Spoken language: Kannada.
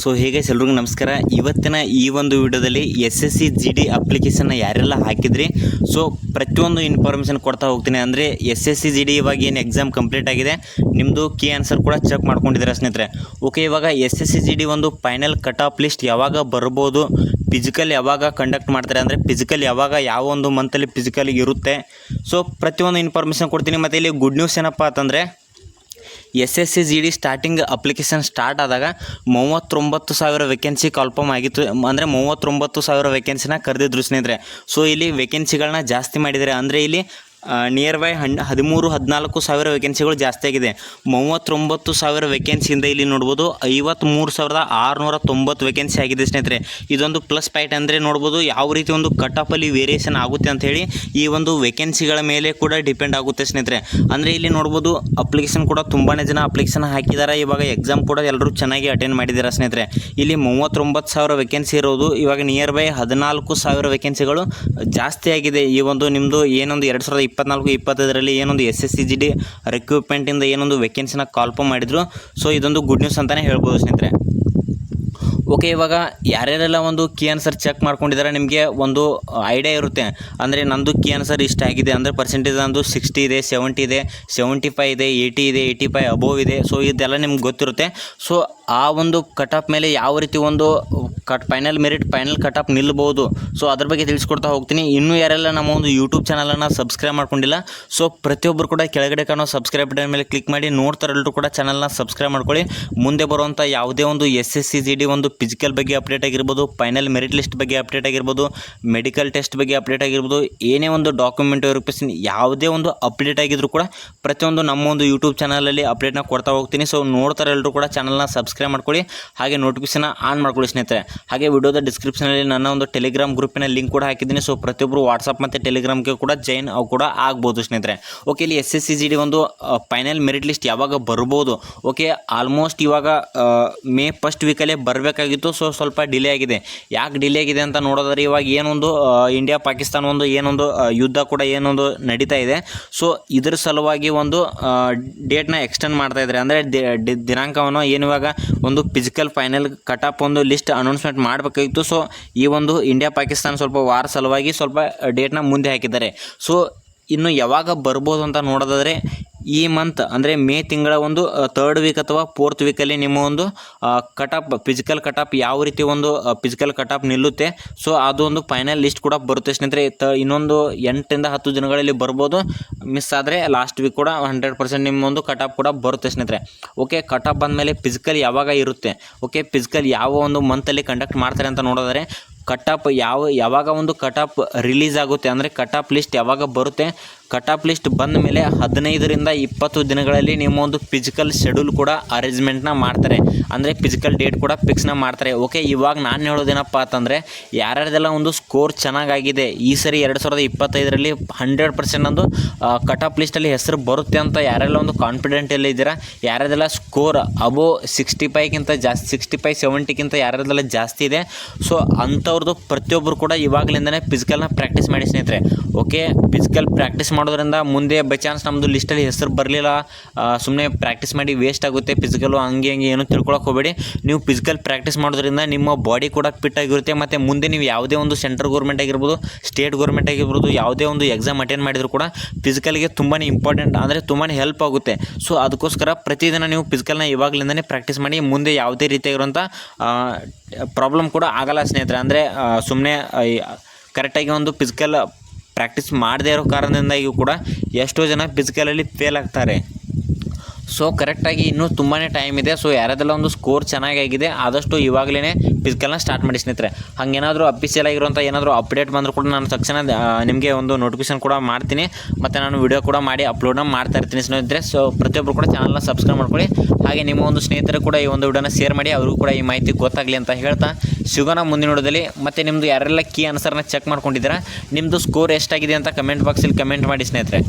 ಸೊ ಹೇಗೆ ಎಲ್ರಿಗೂ ನಮಸ್ಕಾರ. ಇವತ್ತಿನ ಈ ಒಂದು ವಿಡಿಯೋದಲ್ಲಿ S S C G D ಅಪ್ಲಿಕೇಶನ್ನ ಯಾರೆಲ್ಲ ಹಾಕಿದ್ರಿ? ಸೊ ಪ್ರತಿಯೊಂದು ಇನ್ಫಾರ್ಮೇಷನ್ ಕೊಡ್ತಾ ಹೋಗ್ತೀನಿ. ಅಂದರೆ S S C G D ಇವಾಗ ಏನು ಎಕ್ಸಾಮ್ ಕಂಪ್ಲೀಟ್ ಆಗಿದೆ ನಿಮ್ಮದು ಕೀ ಆನ್ಸರ್ ಕೂಡ ಚೆಕ್ ಮಾಡ್ಕೊಂಡಿದ್ದೀರಾ ಸ್ನೇಹಿತರೆ? ಓಕೆ ಇವಾಗ S S C G D ಒಂದು ಫೈನಲ್ ಕಟ್ ಆಫ್ ಲಿಸ್ಟ್ ಯಾವಾಗ ಬರ್ಬೋದು ಫಿಸಿಕಲ್ ಯಾವಾಗ ಕಂಡಕ್ಟ್ ಮಾಡ್ತಾರೆ? ಅಂದರೆ ಫಿಸಿಕಲ್ ಯಾವಾಗ ಯಾವ ಒಂದು ಮಂತಲ್ಲಿ ಫಿಸಿಕಲ್ ಇರುತ್ತೆ? ಸೊ ಪ್ರತಿಯೊಂದು ಇನ್ಫಾರ್ಮೇಷನ್ ಕೊಡ್ತೀನಿ. ಮತ್ತು ಇಲ್ಲಿ ಗುಡ್ ನ್ಯೂಸ್ ಏನಪ್ಪ ಅಂತಂದರೆ S S C G D starting application start ಆದಾಗ ಮೂವತ್ತೊಂಬತ್ತು ಸಾವಿರ ವೇಕೆನ್ಸಿ ಕಲ್ಪಮ್ ಆಗಿತ್ತು. ಅಂದರೆ ಮೂವತ್ತೊಂಬತ್ತು ಸಾವಿರ ವೇಕೆನ್ಸಿನ ಕರೆದಿದ್ರು ಸ್ನೇಹಿತರೆ. ಸೊ ಇಲ್ಲಿ ವೇಕೆನ್ಸಿಗಳನ್ನ ಜಾಸ್ತಿ ಮಾಡಿದ್ದಾರೆ ಅಂದರೆ ಇಲ್ಲಿ ನಿಯರ್ ಬೈ ಹಣ್ ಹದಿಮೂರು, ಹದಿನಾಲ್ಕು ಸಾವಿರ ವೇಕೆನ್ಸಿಗಳು ಜಾಸ್ತಿ ಆಗಿದೆ. ಮೂವತ್ತೊಂಬತ್ತು ಸಾವಿರ ವೇಕೆನ್ಸಿಯಿಂದ ಇಲ್ಲಿ ನೋಡ್ಬೋದು ಐವತ್ತ್ಮೂರು ಸಾವಿರದ ಆರುನೂರ ತೊಂಬತ್ತು ವೇಕೆನ್ಸಿ ಆಗಿದೆ ಸ್ನೇಹಿತರೆ. ಇದೊಂದು ಪ್ಲಸ್ ಪಾಯಿಂಟ್ ಅಂದರೆ ನೋಡ್ಬೋದು, ಯಾವ ರೀತಿ ಒಂದು ಕಟ್ ಅಲ್ಲಿ ವೇರಿಯೇಷನ್ ಆಗುತ್ತೆ ಅಂತ ಹೇಳಿ ಈ ಒಂದು ವೇಕೆನ್ಸಿಗಳ ಮೇಲೆ ಕೂಡ ಡಿಪೆಂಡ್ ಆಗುತ್ತೆ ಸ್ನೇಹಿತರೆ. ಅಂದರೆ ಇಲ್ಲಿ ನೋಡ್ಬೋದು ಅಪ್ಲಿಕೇಶನ್ ಕೂಡ ತುಂಬಾ ಜನ ಅಪ್ಲಿಕೇಶನ್ ಹಾಕಿದ್ದಾರೆ. ಇವಾಗ ಎಕ್ಸಾಮ್ ಕೂಡ ಎಲ್ಲರೂ ಚೆನ್ನಾಗಿ ಅಟೆಂಡ್ ಮಾಡಿದ್ದಾರೆ ಸ್ನೇಹಿತರೆ. ಇಲ್ಲಿ ಮೂವತ್ತೊಂಬತ್ತು ಸಾವಿರ ವೇಕೆನ್ಸಿ ಇರೋದು, ಇವಾಗ ನಿಯರ್ ಬೈ ಹದಿನಾಲ್ಕು ಸಾವಿರ ವೇಕೆನ್ಸಿಗಳು ಜಾಸ್ತಿ ಆಗಿದೆ. ಈ ಒಂದು ನಿಮ್ಮದು ಏನೊಂದು ಎರಡು ಸಾವಿರದ ಇಪ್ಪತ್ನಾಲ್ಕು, ಇಪ್ಪತ್ತೈದರಲ್ಲಿ ಏನೊಂದು S S C G D ರಿಕ್ರೂಟ್ಮೆಂಟಿಂದ ಏನೊಂದು ವೇಕೆನ್ಸಿನ ಕಾಲ್ಪ ಮಾಡಿದರು. ಸೊ ಇದೊಂದು ಗುಡ್ ನ್ಯೂಸ್ ಅಂತಲೇ ಹೇಳ್ಬೋದು ಸ್ನೇಹಿತರೆ. ಓಕೆ ಇವಾಗ ಯಾರ್ಯಾರೆಲ್ಲ ಒಂದು ಕೀ ಆನ್ಸರ್ ಚೆಕ್ ಮಾಡ್ಕೊಂಡಿದ್ದಾರೆ ನಿಮಗೆ ಒಂದು ಐಡಿಯಾ ಇರುತ್ತೆ. ಅಂದರೆ ನಂದು ಕೀ ಆನ್ಸರ್ ಇಷ್ಟ ಆಗಿದೆ. ಅಂದರೆ ಪರ್ಸೆಂಟೇಜ್ ನಂದು ಸಿಕ್ಸ್ಟಿ ಇದೆ ಸೆವೆಂಟಿ ಇದೆ ಸೆವೆಂಟಿ ಫೈ ಇದೆ ಏಯ್ಟಿ ಇದೆ ಏಯ್ಟಿ ಫೈ ಅಬೋವ್ ಇದೆ. ಸೊ ಇದೆಲ್ಲ ನಿಮ್ಗೆ ಗೊತ್ತಿರುತ್ತೆ. ಸೊ ಆ ಒಂದು ಕಟ್ ಮೇಲೆ ಯಾವ ರೀತಿ ಒಂದು cut final merit final cut off ನಿಲ್ಬೋದು. So ಅದ್ರ ಬಗ್ಗೆ ತಿಳಿಸ್ಕೊಡ್ತಾ ಹೋಗ್ತೀನಿ. ಇನ್ನೂ ಯಾರೆಲ್ಲ ನಮ್ಮ ಒಂದು ಯೂಟ್ಯೂಬ್ ಚಾನಲನ್ನು ಸಬ್ಸ್ಕ್ರೈಬ್ ಮಾಡ್ಕೊಂಡಿಲ್ಲ ಸೊ ಪ್ರತಿಯೊಬ್ಬರು ಕೂಡ ಕೆಳಗಡೆ ಕಾಣೋ ಸಬ್ಸ್ಕ್ರೈಬ್ ಬಟನ್ ಮೇಲೆ ಕ್ಲಿಕ್ ಮಾಡಿ ನೋಡ್ತಾರೆಲ್ಲರೂ ಕೂಡ ಚಾನಲ್ನ ಸಬ್ಸ್ಕ್ರೈಬ್ ಮಾಡ್ಕೊಳ್ಳಿ. ಮುಂದೆ ಬರುವಂಥ ಯಾವುದೇ ಒಂದು S S C G D ಒಂದು ಫಿಸಿಕಲ್ ಬಗ್ಗೆ ಅಪ್ಡೇಟ್ ಆಗಿರ್ಬೋದು ಫೈನಲ್ ಮೆರಿಟ್ ಲಿಸ್ಟ್ ಬಗ್ಗೆ ಅಪ್ಡೇಟ್ ಆಗಿರ್ಬೋದು ಮೆಡಿಕಲ್ ಟೆಸ್ಟ್ ಬಗ್ಗೆ ಅಪ್ಡೇಟ್ ಆಗಿರ್ಬೋದು, ಏನೇ ಒಂದು ಡಾಕ್ಯುಮೆಂಟ್ ವೆರಿಫಿಕೇಷನ್ ಯಾವುದೇ ಒಂದು ಅಪ್ಡೇಟ್ ಆಗಿದ್ರು ಕೂಡ ಪ್ರತಿಯೊಂದು ನಮ್ಮ ಒಂದು ಯೂಟ್ಯೂಬ್ ಚಾನಲಲ್ಲಿ ಅಪ್ಡೇಟ್ನ ಕೊಡ್ತಾ ಹೋಗ್ತೀನಿ. ಸೊ ನೋಡ್ತಾರೆ ಎಲ್ಲರೂ ಕೂಡ ಚಾನಲ್ನ ಸಬ್ಸ್ಕ್ರೈಬ್ ಮಾಡ್ಕೊಳ್ಳಿ, ಹಾಗೆ ನೋಟಿಫಿಕೇಶನ್ ಆನ್ ಮಾಡ್ಕೊಳ್ಳಿ ಸ್ನೇಹಿತರೆ. ಹಾಗೆ ವಿಡಿಯೋದ ಡಿಸ್ಕ್ರಿಪ್ಷನಲ್ಲಿ ನನ್ನ ಒಂದು ಟೆಲಿಗ್ರಾಮ್ ಗ್ರೂಪಿನ ಲಿಂಕ್ ಕೂಡ ಹಾಕಿದ್ದೀನಿ. ಸೊ ಪ್ರತಿಯೊಬ್ಬರು ವಾಟ್ಸಪ್ ಮತ್ತು ಟೆಲಿಗ್ರಾಮ್ಗೆ ಕೂಡ ಜೈನ್ ಅವು ಕೂಡ ಆಗ್ಬೋದು ಸ್ನೇಹಿತರೆ. ಓಕೆ ಇಲ್ಲಿ ಎಸ್ ಎಸ್ ಸಿ ಒಂದು ಫೈನಲ್ ಮೆರಿಟ್ ಲಿಸ್ಟ್ ಯಾವಾಗ ಬರ್ಬೋದು? ಓಕೆ ಆಲ್ಮೋಸ್ಟ್ ಇವಾಗ ಮೇ ಫಸ್ಟ್ ವೀಕಲ್ಲೇ ಬರಬೇಕಾಗಿತ್ತು ಸೊ ಸ್ವಲ್ಪ ಡಿಲೇ ಆಗಿದೆ. ಯಾಕೆ ಡಿಲೇ ಆಗಿದೆ ಅಂತ ನೋಡೋದಾದ್ರೆ ಇವಾಗ ಏನೊಂದು ಇಂಡಿಯಾ ಪಾಕಿಸ್ತಾನ ಒಂದು ಏನೊಂದು ಯುದ್ಧ ಕೂಡ ಏನೊಂದು ನಡೀತಾ ಇದೆ. ಸೊ ಇದ್ರ ಸಲುವಾಗಿ ಒಂದು ಡೇಟ್ನ ಎಕ್ಸ್ಟೆಂಡ್ ಮಾಡ್ತಾ ಇದ್ದಾರೆ. ಅಂದರೆ ದಿನಾಂಕವನ್ನು ಏನು ಒಂದು ಫಿಸಿಕಲ್ ಫೈನಲ್ ಕಟ್ ಒಂದು ಲಿಸ್ಟ್ ಅನೌನ್ಸ್ಮೆಂಟ್ ಮಾಡಬೇಕಾಗಿತ್ತು. ಸೊ ಈ ಒಂದು ಇಂಡಿಯಾ ಪಾಕಿಸ್ತಾನ ಸ್ವಲ್ಪ ವಾರ ಸಲುವಾಗಿ ಸ್ವಲ್ಪ ಡೇಟ್ನ ಮುಂದೆ ಹಾಕಿದ್ದಾರೆ. ಸೊ ಇನ್ನು ಯಾವಾಗ ಬರ್ಬೋದು ಅಂತ ನೋಡೋದಾದರೆ ಈ ಮಂತ್ ಅಂದರೆ ಮೇ ತಿಂಗಳ ಒಂದು ತರ್ಡ್ ವೀಕ್ ಅಥವಾ ಫೋರ್ತ್ ವೀಕಲ್ಲಿ ನಿಮ್ಮ ಒಂದು ಕಟಾಪ್ ಫಿಸಿಕಲ್ ಕಟಾಪ್ ಯಾವ ರೀತಿ ಒಂದು ಫಿಸಿಕಲ್ ಕಟಾಪ್ ನಿಲ್ಲುತ್ತೆ. ಸೊ ಒಂದು ಫೈನಲ್ ಲಿಸ್ಟ್ ಕೂಡ ಬರುತ್ತೆ ಸ್ನೇಹಿತರೆ. ತ, ಇನ್ನೊಂದು ಎಂಟರಿಂದ ಹತ್ತು ದಿನಗಳಲ್ಲಿ ಬರ್ಬೋದು. ಮಿಸ್ ಆದರೆ ಲಾಸ್ಟ್ ವೀಕ್ ಕೂಡ ಹಂಡ್ರೆಡ್ ಪರ್ಸೆಂಟ್ ನಿಮ್ಮ ಒಂದು ಕಟ್ ಕೂಡ ಬರುತ್ತೆ ಸ್ನೇಹಿತರೆ. ಓಕೆ ಕಟಪ್ ಬಂದ ಬಂದಮೇಲೆ ಫಿಸಿಕಲ್ ಯಾವಾಗ ಇರುತ್ತೆ? ಓಕೆ ಫಿಸಿಕಲ್ ಯಾವ ಒಂದು ಮಂತಲ್ಲಿ ಕಂಡಕ್ಟ್ ಮಾಡ್ತಾರೆ ಅಂತ ನೋಡಿದ್ರೆ ಕಟಪ್ ಯಾವ, ಯಾವಾಗ ಒಂದು ಕಟಪ್ ರಿಲೀಸ್ ಆಗುತ್ತೆ, ಅಂದರೆ ಕಟಾಪ್ ಲಿಸ್ಟ್ ಯಾವಾಗ ಬರುತ್ತೆ? ಕಟ್ ಆಫ್ ಲಿಸ್ಟ್ ಬಂದ ಮೇಲೆ ಹದಿನೈದರಿಂದ ಇಪ್ಪತ್ತು ದಿನಗಳಲ್ಲಿ ನಿಮ್ಮ ಒಂದು ಫಿಸಿಕಲ್ ಶೆಡ್ಯೂಲ್ ಕೂಡ ಅರೇಂಜ್ಮೆಂಟ್ನ ಮಾಡ್ತಾರೆ. ಅಂದರೆ ಫಿಸಿಕಲ್ ಡೇಟ್ ಕೂಡ ಫಿಕ್ಸ್ನ ಮಾಡ್ತಾರೆ. ಓಕೆ ಇವಾಗ ನಾನು ಹೇಳೋದೇನಪ್ಪ ಅಂತಂದರೆ, ಯಾರ್ಯಾರ್ದೆಲ್ಲ ಒಂದು ಸ್ಕೋರ್ ಚೆನ್ನಾಗಾಗಿದೆ, ಈ ಸರಿ ಎರಡು ಸಾವಿರದ ಇಪ್ಪತ್ತೈದರಲ್ಲಿ ಹಂಡ್ರೆಡ್ ಪರ್ಸೆಂಟ್ ಒಂದು ಆಫ್ ಲಿಸ್ಟಲ್ಲಿ ಹೆಸರು ಬರುತ್ತೆ ಅಂತ ಯಾರೆಲ್ಲ ಒಂದು ಕಾನ್ಫಿಡೆಂಟ್ ಎಲ್ಲ ಇದ್ದೀರಾ, ಯಾರ್ಯಾರ್ದೆಲ್ಲ ಸ್ಕೋರ್ ಅಬೋ ಸಿಕ್ಸ್ಟಿ ಫೈವ್ಗಿಂತ ಜಾಸ್ತಿ ಸಿಕ್ಸ್ಟಿ ಫೈವ್ ಸೆವೆಂಟಿಗಿಂತ ಯಾರ್ಯಾರ್ದೆಲ್ಲ ಜಾಸ್ತಿ ಇದೆ ಸೊ ಅಂಥವ್ರದ್ದು ಪ್ರತಿಯೊಬ್ಬರು ಕೂಡ ಇವಾಗಲಿಂದನೇ ಫಿಸಿಕಲ್ನ ಪ್ರಾಕ್ಟೀಸ್ ಮಾಡಿ ಸ್ನೇಹಿತರೆ. ಓಕೆ ಫಿಸಿಕಲ್ ಪ್ರಾಕ್ಟೀಸ್ ಮಾಡೋದ್ರಿಂದ ಮುಂದೆ ಬೈ ಚಾನ್ಸ್ ನಮ್ಮದು ಲಿಸ್ಟಲ್ಲಿ ಹೆಸರು ಬರಲಿಲ್ಲ. ಸುಮ್ಮನೆ ಪ್ರಾಕ್ಟೀಸ್ ಮಾಡಿ ವೇಸ್ಟ್ ಆಗುತ್ತೆ ಫಿಸಿಕಲು ಹಂಗೆ ಹಂಗೆ ಏನೂ ತಿಳ್ಕೊಳಕ್ಕೆ ಹೋಗಬೇಡಿ. ನೀವು ಫಿಸಿಕಲ್ ಪ್ರಾಕ್ಟೀಸ್ ಮಾಡೋದ್ರಿಂದ ನಿಮ್ಮ ಬಾಡಿ ಕೂಡ ಫಿಟ್ ಆಗಿರುತ್ತೆ. ಮತ್ತು ಮುಂದೆ ನೀವು ಯಾವುದೇ ಒಂದು ಸೆಂಟ್ರಲ್ ಗೌರ್ಮೆಂಟ್ ಆಗಿರ್ಬೋದು ಸ್ಟೇಟ್ ಗೌರ್ಮೆಂಟ್ ಆಗಿರ್ಬೋದು, ಯಾವುದೇ ಒಂದು ಎಕ್ಸಾಮ್ ಅಟೆಂಡ್ ಮಾಡಿದರೂ ಕೂಡ ಫಿಸಿಕಲ್ಗೆ ತುಂಬಾ ಇಂಪಾರ್ಟೆಂಟ್ ಅಂದರೆ ತುಂಬಾ ಹೆಲ್ಪ್ ಆಗುತ್ತೆ. ಸೊ ಅದಕ್ಕೋಸ್ಕರ ಪ್ರತಿದಿನ ನೀವು ಫಿಸಿಕಲ್ನ ಇವಾಗಲಿಂದನೇ ಪ್ರಾಕ್ಟೀಸ್ ಮಾಡಿ ಮುಂದೆ ಯಾವುದೇ ರೀತಿಯಾಗಿರುವಂಥ ಪ್ರಾಬ್ಲಮ್ ಕೂಡ ಆಗಲ್ಲ ಸ್ನೇಹಿತರೆ. ಅಂದರೆ ಸುಮ್ಮನೆ ಕರೆಕ್ಟಾಗಿ ಒಂದು ಫಿಸಿಕಲ್ ಪ್ರಾಕ್ಟೀಸ್ ಮಾಡದೇ ಇರೋ ಕಾರಣದಿಂದಾಗಿ ಕೂಡ ಎಷ್ಟೋ ಜನ ಫಿಸಿಕಲಲ್ಲಿ ಫೇಲ್ ಆಗ್ತಾರೆ. ಸೊ ಕರೆಕ್ಟಾಗಿ ಇನ್ನೂ ತುಂಬಾ ಟೈಮ್ ಇದೆ. ಸೊ ಯಾರದೆಲ್ಲ ಒಂದು ಸ್ಕೋರ್ ಚೆನ್ನಾಗಾಗಿದೆ, ಆದಷ್ಟು ಇವಾಗಲೇ ಫಿಸಿಕಲ್ನ ಸ್ಟಾರ್ಟ್ ಮಾಡಿ ಸ್ನೇಹಿತರೆ. ಹಾಗೇನಾದರೂ ಅಫಿಷಿಯಲ್ ಆಗಿರುವಂಥ ಏನಾದರೂ ಅಪ್ಡೇಟ್ ಬಂದರೂ ಕೂಡ ನಾನು ತಕ್ಷಣ ನಿಮಗೆ ಒಂದು ನೋಟಿಫಿಕೇಶನ್ ಕೂಡ ಮಾಡ್ತೀನಿ. ಮತ್ತು ನಾನು ವಿಡಿಯೋ ಕೂಡ ಮಾಡಿ ಅಪ್ಲೋಡ್ನ ಮಾಡ್ತಾ ಇರ್ತೀನಿ ಸ್ನೇಹಿತರೆ. ಸೊ ಪ್ರತಿಯೊಬ್ಬರು ಕೂಡ ಚಾನಲ್ನ ಸಬ್ಸ್ಕ್ರೈಬ್ ಮಾಡ್ಕೊಳ್ಳಿ. ಹಾಗೆ ನಿಮ್ಮ ಒಂದು ಸ್ನೇಹಿತರು ಕೂಡ ಈ ಒಂದು ವಿಡಿಯೋನ ಶೇರ್ ಮಾಡಿ, ಅವ್ರಿಗೂ ಕೂಡ ಈ ಮಾಹಿತಿ ಗೊತ್ತಾಗಲಿ ಅಂತ ಹೇಳ್ತಾ ಸಿಗೋಣ ಮುಂದಿನ ನೋಡೋದಲ್ಲಿ ಮತ್ತು ನಿಮ್ಮದು ಯಾರೆಲ್ಲ ಕೀ ಆನ್ಸರ್ನ ಚೆಕ್ ಮಾಡ್ಕೊಂಡಿದ್ದೀರಾ ನಿಮ್ಮದು ಸ್ಕೋರ್ ಎಷ್ಟಾಗಿದೆ ಅಂತ ಕಮೆಂಟ್ ಬಾಕ್ಸಲ್ಲಿ ಕಮೆಂಟ್ ಮಾಡಿ ಸ್ನೇಹಿತರೆ.